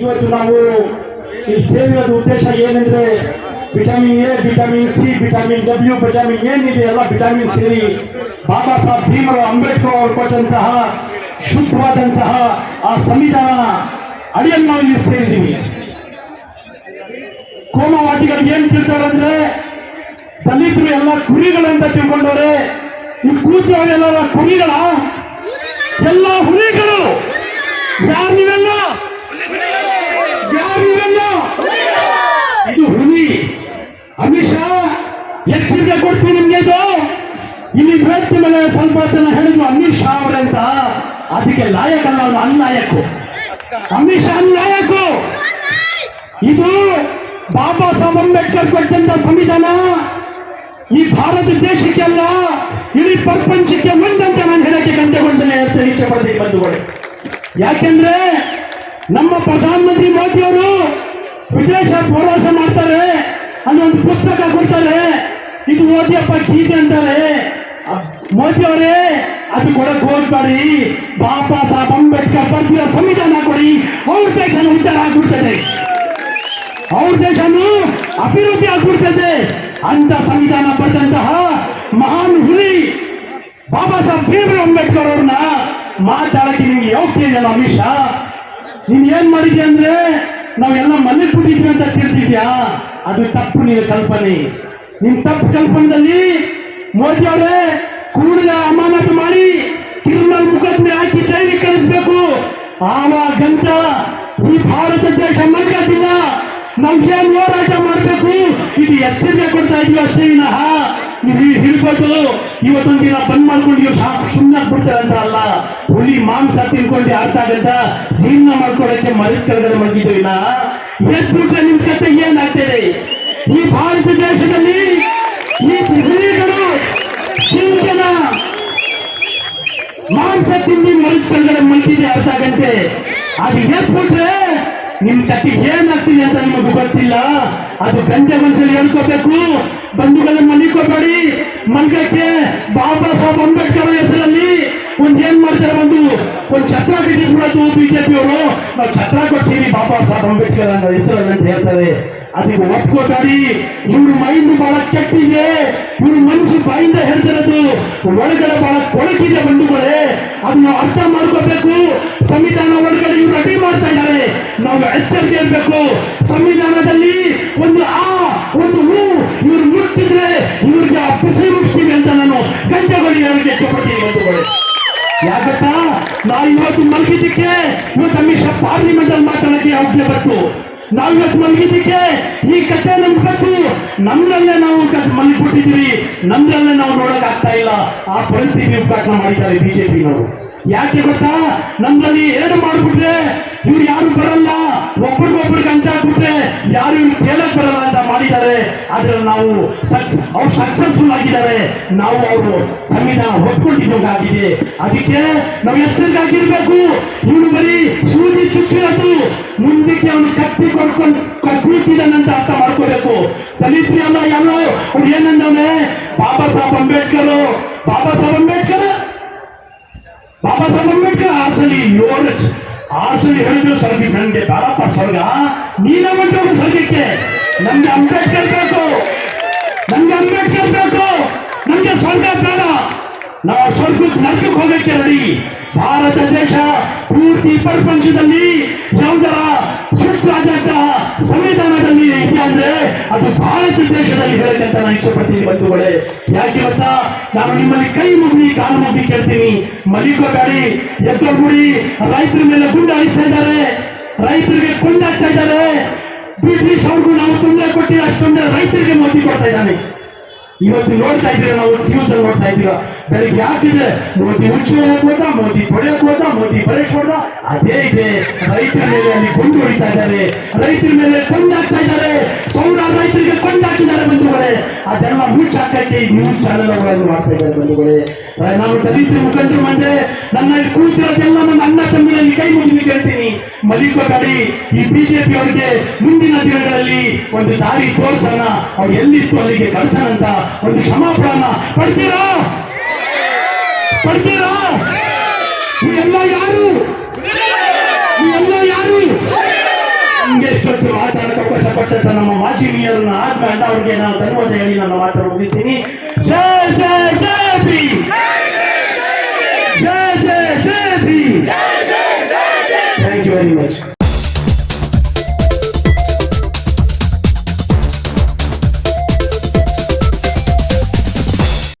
ಇವತ್ತು ನಾವು ಈ ಸೇವೆಯದ ಉದ್ದೇಶ ಏನಂದ್ರೆ vitamin A vitamin C vitamin W vitamin ಏನಿದೆ ಎಲ್ಲ ವಿಟಮಿನ್ ಸೇರಿ ಬಾಬಾ ಸಾಹೇಬ್ ಭೀಮರಾವ್ ಅಂಬೇಡ್ಕರ್ ಅವರು ಕೊಟ್ಟಂತಹ ಶುದ್ಧವಾದಂತಹ ಆ ಸಂವಿಧಾನ ಅಡಿಯನ್ನು ನಾವು ಇಲ್ಲಿ ಸೇರಿದ್ದೀವಿ. ಕೋಮವಾದಿಗಳು ಏನ್ ತಿಳ್ತಾರಂದ್ರೆ ದಲಿತರು ಎಲ್ಲ ಕುರಿಗಳಂತ ತಿಳ್ಕೊಂಡವ್ರೆ, ಈ ಕೂತವರೆಲ್ಲ ಕುರಿಗಳ? ಎಲ್ಲ ಹುಲಿಗಳು ಯಾರು ನೀವೆಲ್ಲ ಯಾರು ನೀವೆಲ್ಲ ಇದು ಹುಲಿ ಅಮಿತ್ ಶಾ ಎಚ್ಚರಿಕೆ ಕೊಡ್ತೀನಿ ನಿಮ್ಗೆ ಇದು ಇಲ್ಲಿ ವ್ಯಕ್ತಿ ಮೇಲೆ ಸ್ವಲ್ಪ ಜನ ಹೇಳಿದ್ರು ಅಮಿತ್ ಶಾ ಅವರಂತ ಅದಕ್ಕೆ ಲಾಯಕಲ್ಲ ಅವನು ಅನ್ಲಾಯಕು. ಅಮಿತ್ ಶಾ ಅನ್ಲಾಯಕು. ಇದು ಬಾಬಾ ಸಾಹೇಬ್ ಅಂಬೇಡ್ಕರ್ ಕೊಟ್ಟಂತ ಸಂವಿಧಾನ ಈ ಭಾರತ ದೇಶಕ್ಕೆಲ್ಲ ಇಡೀ ಪ್ರಪಂಚಕ್ಕೆ ಒಂದಂತ ನಾನು ಹೇಳಕ್ಕೆ ಅಂತ ಇಚ್ಛೆ ಪಡ್ತೀನಿ ಬಂಧುಗಳು. ಯಾಕೆಂದ್ರೆ ನಮ್ಮ ಪ್ರಧಾನಮಂತ್ರಿ ಮೋದಿ ಅವರು ವಿದೇಶ ಪ್ರವಾಸ ಮಾಡ್ತಾರೆ, ಅಲ್ಲಿ ಒಂದು ಪುಸ್ತಕ ಕೊಡ್ತಾರೆ. ಇದು ಓದಿಯಪ್ಪ ಗೀತೆ ಅಂತಾರೆ. ಮೋದಿ ಅವರೇ ಅದು ಕೊಡಕ್ ಹೋಗ್ಬೇಡಿ ಬಾಬಾ ಸಾಹೇಬ್ ಅಂಬೇಡ್ಕರ್ ಬರ್ದಿರೋ ಸಂವಿಧಾನ ಕೊಡಿ, ಅವ್ರ ದೇಶ ಉದ್ಧಾರ ಆಗ್ಬಿಡ್ತದೆ. ಅವ್ರ ದೇಶನು ಅಭಿವೃದ್ಧಿ ಆಗ್ಬಿಡ್ತದೆ. ಅಂತ ಸಂವಿಧಾನ ಪಡೆದಂತಹ ಮಹಾನ್ ಹುಲಿ ಬಾಬಾ ಸಾಹೇಬ್ ಭೀಮರಾವ್ ಅಂಬೇಡ್ಕರ್ ಅವ್ರನ್ನ ಮಾತಾಡಕ್ಕೆ ನಿಮ್ಗೆ ಯೋಗ್ಯ ಇದೆಯಲ್ಲ ಅಮಿತ್ ಶಾ? ನೀನ್ ಏನ್ ಮಾಡಿದ್ಯಾ ಅಂದ್ರೆ ನಾವೆಲ್ಲ ಮನೆ ಬಿಟ್ಟಿದ್ವಿ ಅಂತ ತಿಳ್ತಿದ್ಯಾ? ಅದು ತಪ್ಪು ನೀನು ಕಲ್ಪನೆ. ನಿನ್ ತಪ್ಪು ಕಲ್ಪನೆಯಲ್ಲಿ ಮೋದಿ ಅವರೇ, ಕೂಡಲೇ ಅಮಾನತು ಮಾಡಿ ಕ್ರಿಮಿನಲ್ ಮುಖದ್ಮೆ ಹಾಕಿ ಜೈಲಿಗೆ ಕಳಿಸ್ಬೇಕು. ಆವಾಗಂತ ಈ ಭಾರತ ದೇಶ ಮಲ್ಕೋದಿಲ್ಲ ನಾವೇನ್ ಹೋರಾಟ ಮಾಡಬೇಕು? ಇದು ಎಚ್ಚರಿಕೆ ಕೊಡ್ತಾ ಇದೀವಿ ಅಷ್ಟೇ ವಿನಃ? ನೀವು ಹಿಡ್ಕೊಂಡು ಇವತ್ತೊಂದು ದಿನ ಬಂದ್ ಮಾಡ್ಕೊಂಡು ಇವ್ರು ಸಾಕು ಸುಮ್ಮನೆ ಬಿಡ್ತಾರೆ ಅಂತ ಅಲ್ಲ. ಹುಲಿ ಮಾಂಸ ತಿನ್ಕೊಂಡು ಅರ್ಥ ಆಗಂತ ಮಾಡ್ಕೊಳಕ್ಕೆ ಮರಿ ಕೆಳಗಡೆ ಮಲಗಿದ್ದು ವಿನ? ಎದ್ಬಿಟ್ರೆ ನಿಮ್ ಕತೆ ಏನಾಗ್ತದೆ ಈ ಭಾರತ ದೇಶದಲ್ಲಿ ಈ ಹುಲಿಗಳು ಚಿಂತನ ಮಾಂಸ ತಿಂದು ಮರದ ಅರ್ಥ ಆಗಂತೆ ಅದು ಹೇಳ್ಕೊಟ್ರೆ ನಿಮ್ ಕಟ್ಟಿ ಏನಾಗ್ತಿದೆ ಅಂತ ನಿಮಗೆ ಗೊತ್ತಿಲ್ಲ. ಅದು ಗಂಟೆ ಮನಸ್ಸಲ್ಲಿ ಹೇಳ್ಕೋಬೇಕು. ಬಂಧುಗಳನ್ನ ಮಲಿಕೋಬೇಡಿ ಮಲ್ಗಕ್ಕೆ ಬಾಬಾ ಸಾಹೇಬ್ ಅಂಬೇಡ್ಕರ್ ಹೆಸರಲ್ಲಿ ಒಂದ್ ಏನ್ ಮಾಡ್ತಾರೆ ಒಂದು ಒಂದ್ ಛತ್ರ ಕಟ್ಟಿಸ್ಬಿಡೋದು ಬಿಜೆಪಿ ಅವರು ನಾವು ಛತ್ರ ಕೊಡ್ತೀವಿ ಬಾಬಾ ಸಾಹೇಬ್ ಅಂಬೇಡ್ಕರ್ ಅನ್ನೋ ಹೆಸರಲ್ಲಿ ಅಂತ ಹೇಳ್ತಾರೆ. ಅದಕ್ಕೆ ಒಪ್ಕೋತಾರಿ ಇವ್ರ ಮೈಂಡ್ ಬಹಳ ಕೆಟ್ಟಿದೆ. ಇವ್ರ ಮನಸ್ಸು ಬಾಯಿಂದ ಹೇಳ್ತಿರೋದು ಒಳಗಡೆ ಬಹಳ ಕೊಳಕಿದೆ ಬಂಧುಗಳೇ. ಅದನ್ನ ಅರ್ಥ ಮಾಡ್ಕೋಬೇಕು. ಸಂವಿಧಾನ ಒಳಗಡೆ ಇವ್ರು ರೆಡಿ ಮಾಡ್ತಾ ಇದ್ದಾರೆ. ನಾವು ಎಚ್ಚರಿಕೆ ಇರ್ಬೇಕು. ಸಂವಿಧಾನದಲ್ಲಿ ಒಂದು ಆ, ಒಂದು ಹೂ ಇವ್ರು ಮುಟ್ಟಿದ್ರೆ ಇವ್ರಿಗೆ ಆ ಬಿಸಿ ಮುಟ್ಟಿದೆ ಅಂತ ನಾನು ಗಂಟೆಗಳು ಬಳಿ ಇಷ್ಟಪಡ್ತೀನಿ ಬಂಧುಗಳೇ. ಯಾಕತ್ತಾ ನಾ ಇವತ್ತು ಮಲಗಿದ್ದಕ್ಕೆ ಇವತ್ತು ಅಮಿತ್ ಶಾ ಪಾರ್ಲಿಮೆಂಟ್ ಅಲ್ಲಿ ಮಾತಾಡಕ್ಕೆ ಯಾವ್ದೇ ಬಂತು ನಾವು ಇವತ್ತು ಮಲಗಿದ್ದಕ್ಕೆ ಈ ಕತೆ ನಮ್ ಕತ್ತು ನಮ್ರಲ್ಲೇ ನಾವು ಮಲಗಿಬಿಟ್ಟಿದ್ದೀವಿ ನಮ್ರಲ್ಲೇ ನಾವು ನೋಡಕ್ ಆಗ್ತಾ ಇಲ್ಲ. ಆ ಪರಿಸ್ಥಿತಿ ಉದ್ಘಾಟನೆ ಮಾಡಿದ್ದಾರೆ ಬಿಜೆಪಿನವರು. ಯಾಕೆ ಗೊತ್ತಾ? ನಮ್ಮಲ್ಲಿ ಏನು ಮಾಡ್ಬಿಟ್ರೆ, ಇವ್ರು ಯಾರು ಬರಲ್ಲ. ಒಬ್ರಿಗೊಬ್ರಿಗೆ ಅಂತ ಹಾಕ್ಬಿಟ್ರೆ ಯಾರು ಇವ್ರು ಕೇಳಕ್ ಬರಲ್ಲ ಅಂತ ಮಾಡಿದ್ದಾರೆ. ಆದ್ರೆ ನಾವು ಅವ್ರು ಸಕ್ಸಸ್ಫುಲ್ ಆಗಿದ್ದಾರೆ. ನಾವು ಅವರು ಸಂವಿಧಾನ ಒಪ್ಕೊಂಡಿದ್ದಾಗಿದೆ ಅದಕ್ಕೆ ನಾವು ಎಚ್ಚರಿಕೆ ಆಗಿರ್ಬೇಕು ಇವನು ಬರೀ ಸೂಜಿ ಚುಚ್ಚಿರೋದು ಮುಂದಕ್ಕೆ ಅವನು ಕತ್ತಿ ಕೊಡ್ಕೊಂಡು ಕೂತಿದ್ದಾನಂತ ಅರ್ಥ ಮಾಡ್ಕೋಬೇಕು. ದಲಿತರಿ ಅಲ್ಲ, ಯಾರು ಅವ್ರು ಏನಂದ್ರೆ ಬಾಬಾ ಸಾಹೇಬ್ ಅಂಬೇಡ್ಕರ್. ಬಾಬಾ ಸಾಹೇಬ್ ಅಂಬೇಡ್ಕರ್. ಬಾಬಾ ಸಾಹೇಬ್ ಅಂಬೇಡ್ಕರ್ ಆ ಸಲ ಏಳು ಆ ಸಲ ಹೇಳಿದ್ರು ಸರ್ಗಿ ನನಗೆ ಬೇಡಪ್ಪ ಸ್ವರ್ಗ ನೀನ ಹೊಂಟೋಗು ಸ್ವರ್ಗಕ್ಕೆ ನಮ್ಗೆ ಅಂಬೇಡ್ಕರ್ ಬೇಕು. ನಮ್ಗೆ ಅಂಬೇಡ್ಕರ್ ಬೇಕು. ನಮ್ಗೆ ಸ್ವರ್ಗ ಬೇಡ. ನಾವು ಸ್ವರ್ಗಕ್ಕೆ ನರ್ಕಕ್ಕೆ ಹೋಗಕ್ಕೆ ರೆಡಿ. ಭಾರತ ದೇಶ ಪೂರ್ತಿ ಪ್ರಪಂಚದಲ್ಲಿ. ಯಾವುದರ ಸುತ್ತಾದಂತಹ ಸಂವಿಧಾನದಲ್ಲಿ ಇದೆ ಅಂದ್ರೆ ಅದು ಭಾರತ ದೇಶದಲ್ಲಿ ಅಂತ ನಾನು ಇಷ್ಟಪಡ್ತೀನಿ ಬಂಧುಗಳೇ. ಯಾಕೆ ಗೊತ್ತಾ? ನಾನು ನಿಮ್ಮಲ್ಲಿ ಕೈ ಮುಗಿ ಕಾಲು ಮುಗಿ ಕೇಳ್ತೀನಿ. ಮಲಿಕೋಬೇಡಿ ಎದ್ದೋಗ್ಬಿಡಿ ರೈತರ ಮೇಲೆ ಗುಂಡು ಅಳಿಸ್ತಾ ಇದ್ದಾರೆ. ರೈತರಿಗೆ ಕೊಂಡಾಗ್ತಾ ಇದ್ದಾರೆ. ಬ್ರಿಟಿಷ್ ಅವ್ರಿಗೂ ನಾವು ತೊಂದರೆ ಕೊಟ್ಟಿಲ್ಲ, ಅಷ್ಟೊಂದೇ ರೈತರಿಗೆ ಮೋದಿ ಕೊಡ್ತಾ ಇದ್ದಾನೆ. ಇವತ್ತು ನೋಡ್ತಾ ಇದ್ದೀರಾ ನಾವು ನ್ಯೂಸ್ ಅಲ್ಲಿ ನೋಡ್ತಾ ಇದ್ದೀರಾ? ಬೆಳಿಗ್ಗೆ ಯಾಕಿದೆ ಮೋದಿ ಹುಚ್ಚು ಹೋದ ಮೋದಿ ತೊಡೆಯಕ್ ಹೋದ ಮೋದಿ ಬರೆಕ್ ಹೋದ ಅದೇ ಇದೆ. ರೈತರ ಮೇಲೆ ಅಲ್ಲಿ ಕೊಂಡು ಹೊಡಿತಾ ಇದ್ದಾರೆ. ರೈತರ ಮೇಲೆ ಕೊಂಡಾಗ್ತಾ ಇದ್ದಾರೆ. ಸಾವಿರಾರು ರೈತರಿಗೆ ಕೊಂಡಾಕಿದ್ದಾರೆ ಬಂಧುಗಳೇ ಅದೆಲ್ಲ ಈ ನ್ಯೂಸ್ ಚಾನೆಲ್ಗಳನ್ನು ಮಾಡ್ತಾ ಇದ್ದಾರೆ ಬಂಧುಗಳೇ. ನಾವು ದಲಿತ ಮುಖಂಡರು ಮಂದೆ ನನ್ನ ಕೂತಿರೋದೆಲ್ಲ ನನ್ನ ಅಣ್ಣ ತಮ್ಮಿನಲ್ಲಿ ಕೈ ಮುಗಿದು ಕೇಳ್ತೀನಿ ಮಲಿಕೋಬೇಡಿ ಈ ಬಿಜೆಪಿ ಅವರಿಗೆ ಮುಂದಿನ ದಿನಗಳಲ್ಲಿ ಒಂದು ದಾರಿ ತೋರಿಸೋಣ. ಅವ್ರು ಎಲ್ಲಿತ್ತು, ಅಲ್ಲಿಗೆ ಕಳ್ಸೋಣ ಅಂತ ಒಂದು ಕ್ಷಮಾಪಣ ಪಡ್ತೀರಾ? ಪಡ್ತೀರಾ? ಎಲ್ಲ ಯಾರು? ಎಲ್ಲ ಯಾರು? ನಮ್ಗೆ ಎಷ್ಟೊತ್ತು ಮೇಯರ್ನ ಆದ್ಮೇಲೆ ಅವ್ರಿಗೆ ನಾನು ಧನ್ಯವಾದ ಹೇಳಿ ನನ್ನ ಮಾತನ್ನು ಮುಗಿಸ್ತೀನಿ. ಜಯ ಜಯ ಜಯ ಭೀಮ್ ಜಯ ಜಯ ಜಯ ಭೀಮ್